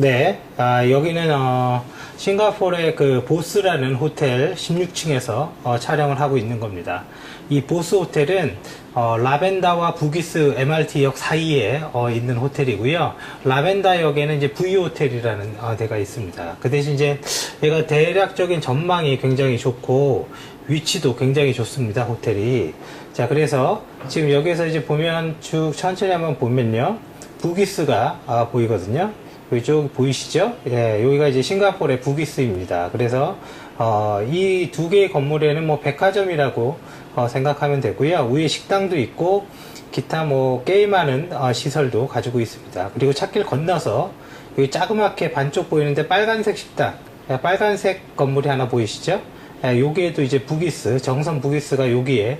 네, 아, 여기는 어, 싱가포르의 그 보스라는 호텔 16층에서 어, 촬영을 하고 있는 겁니다. 이 보스 호텔은 어, 라벤다와 부기스 MRT역 사이에 어, 있는 호텔이고요. 라벤다역에는 이제 V 호텔이라는 어, 데가 있습니다. 그 대신 이제 얘가 대략적인 전망이 굉장히 좋고 위치도 굉장히 좋습니다. 호텔이. 자, 그래서 지금 여기서 이제 보면 쭉 천천히 한번 보면요. 부기스가 아, 보이거든요. 이쪽 보이시죠? 예, 여기가 이제 싱가포르의 부기스입니다. 그래서 어, 이 두 개의 건물에는 뭐 백화점이라고 어, 생각하면 되고요. 위에 식당도 있고 기타 뭐 게임하는 어, 시설도 가지고 있습니다. 그리고 찾길 건너서 여기 자그맣게 반쪽 보이는데 빨간색 식당, 예, 빨간색 건물이 하나 보이시죠? 예, 여기에도 이제 부기스, 정선 부기스가 여기에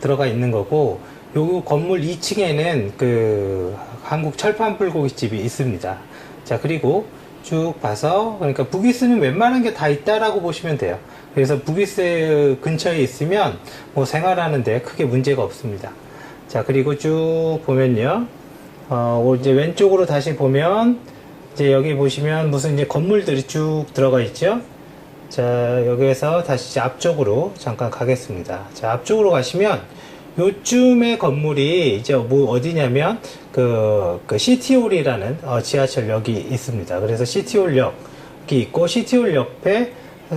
들어가 있는 거고 요 건물 2층에는 그 한국 철판 불고기집이 있습니다. 자 그리고 쭉 봐서 그러니까 부기스는 웬만한 게 다 있다라고 보시면 돼요. 그래서 부기스 근처에 있으면 뭐 생활하는데 크게 문제가 없습니다. 자 그리고 쭉 보면요. 어 이제 왼쪽으로 다시 보면 이제 여기 보시면 무슨 이제 건물들이 쭉 들어가 있죠. 자, 여기에서 다시 앞쪽으로 잠깐 가겠습니다. 자, 앞쪽으로 가시면 요쯤의 건물이 이제 뭐 어디냐면 그, 그 시티홀이라는 어, 지하철역이 있습니다. 그래서 시티홀역이 있고 시티홀 옆에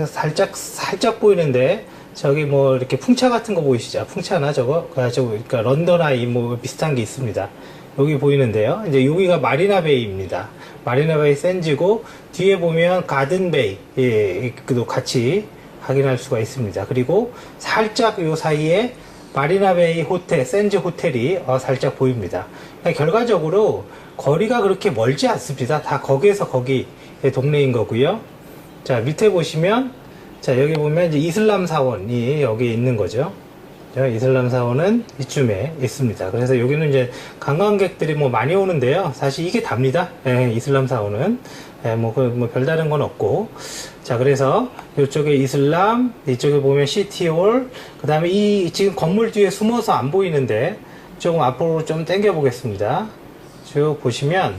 살짝 살짝 보이는데 저기 뭐 이렇게 풍차 같은 거 보이시죠? 풍차나 저거 그래가지고 그러니까 런던 아이 뭐 비슷한 게 있습니다. 여기 보이는데요. 이제 여기가 마리나베이입니다. 마리나베이 샌즈고 뒤에 보면 가든베이 예, 그도 같이 확인할 수가 있습니다. 그리고 살짝 요 사이에 마리나베이 호텔, 샌즈 호텔이 어, 살짝 보입니다. 그러니까 결과적으로 거리가 그렇게 멀지 않습니다. 다 거기에서 거기의 동네인 거고요. 자 밑에 보시면 자 여기 보면 이제 이슬람 사원이 여기 있는 거죠. 자, 이슬람 사원은 이쯤에 있습니다. 그래서 여기는 이제 관광객들이 뭐 많이 오는데요. 사실 이게 답니다. 예, 이슬람 사원은 예, 뭐, 그, 뭐 별다른 건 없고. 자, 그래서 이쪽에 이슬람, 이쪽에 보면 시티홀, 그 다음에 이 지금 건물 뒤에 숨어서 안 보이는데 조금 앞으로 좀 당겨 보겠습니다. 쭉 보시면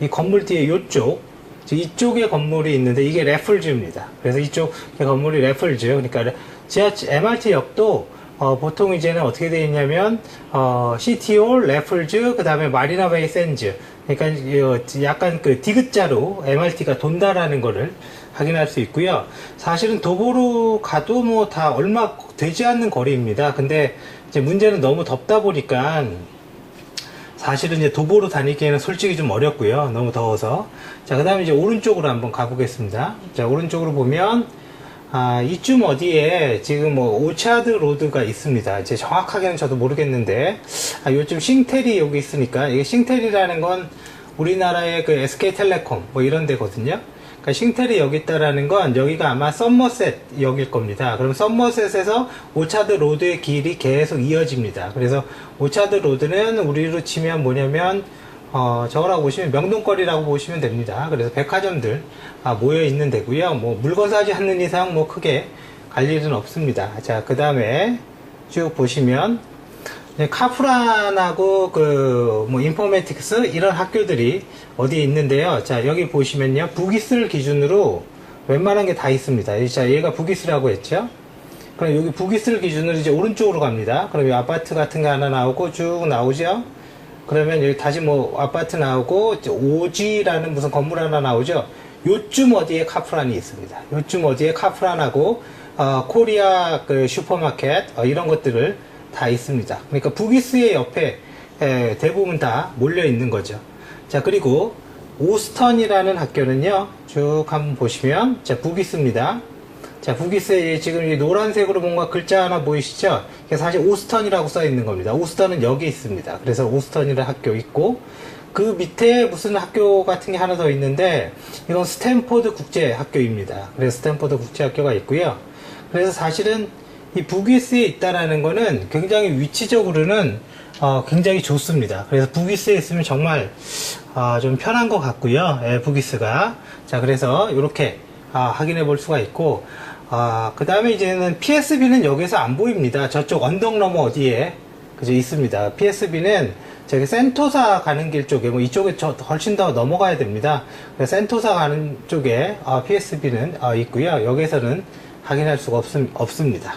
이 건물 뒤에 이쪽 이쪽에 건물이 있는데 이게 레플즈입니다. 그래서 이쪽 건물이 레플즈. 그러니까 지하철 MRT역도 어, 보통 이제는 어떻게 되어 있냐면 어, 시티홀, 레플즈, 그 다음에 마리나 베이 샌즈. 그러니까 어, 약간 그 디귿자로 MRT가 돈다라는 거를 확인할 수 있고요. 사실은 도보로 가도 뭐 다 얼마 되지 않는 거리입니다. 근데 이제 문제는 너무 덥다 보니까 사실은 이제 도보로 다니기에는 솔직히 좀 어렵고요. 너무 더워서. 자, 그 다음에 이제 오른쪽으로 한번 가보겠습니다. 자, 오른쪽으로 보면, 아, 이쯤 어디에 지금 뭐 오차드 로드가 있습니다. 이제 정확하게는 저도 모르겠는데, 아, 요즘 싱텔이 여기 있으니까, 이게 싱텔이라는 건 우리나라의 그 SK텔레콤 뭐 이런 데거든요. 그러니까 싱텔이 여기 있다라는 건 여기가 아마 썸머셋 역일 겁니다. 그럼 썸머셋에서 오차드 로드의 길이 계속 이어집니다. 그래서 오차드 로드는 우리로 치면 뭐냐면 어, 저거라고 보시면 명동거리라고 보시면 됩니다. 그래서 백화점들 아, 모여 있는 데고요. 뭐 물건 사지 않는 이상 뭐 크게 갈 일은 없습니다. 자, 그 다음에 쭉 보시면 네, 카프란하고 그 뭐 인포메틱스 이런 학교들이 어디에 있는데요. 자 여기 보시면요 북이스를 기준으로 웬만한 게 다 있습니다. 자 얘가 북이스라고 했죠. 그럼 여기 북이스를 기준으로 이제 오른쪽으로 갑니다. 그럼 이 아파트 같은 게 하나 나오고 쭉 나오죠. 그러면 여기 다시 뭐 아파트 나오고 오지라는 무슨 건물 하나 나오죠. 요쯤 어디에 카프란이 있습니다. 요쯤 어디에 카프란하고 어, 코리아 그 슈퍼마켓 어, 이런 것들을 다 있습니다. 그러니까 북이스의 옆에 에, 대부분 다 몰려 있는 거죠. 자 그리고 오스턴이라는 학교는요 쭉 한번 보시면 자 북이스입니다. 자 북이스에 지금 이 노란색으로 뭔가 글자 하나 보이시죠? 이게 사실 오스턴이라고 써 있는 겁니다. 오스턴은 여기 있습니다. 그래서 오스턴이라는 학교 있고 그 밑에 무슨 학교 같은 게 하나 더 있는데 이건 스탠포드 국제 학교입니다. 그래서 스탠포드 국제 학교가 있고요. 그래서 사실은 이 북이스에 있다라는 거는 굉장히 위치적으로는 어, 굉장히 좋습니다. 그래서 북이스에 있으면 정말 어, 좀 편한 것 같고요. 예, 북이스가 자 그래서 이렇게 아, 확인해 볼 수가 있고 그 다음에 이제는 PSB는 여기서 안 보입니다. 저쪽 언덕 너머 어디에 그죠 있습니다. PSB는 저기 센토사 가는 길 쪽에 뭐 이쪽에 저 훨씬 더 넘어가야 됩니다. 센토사 가는 쪽에 PSB는 있고요. 여기에서는 확인할 수가 없, 없습니다.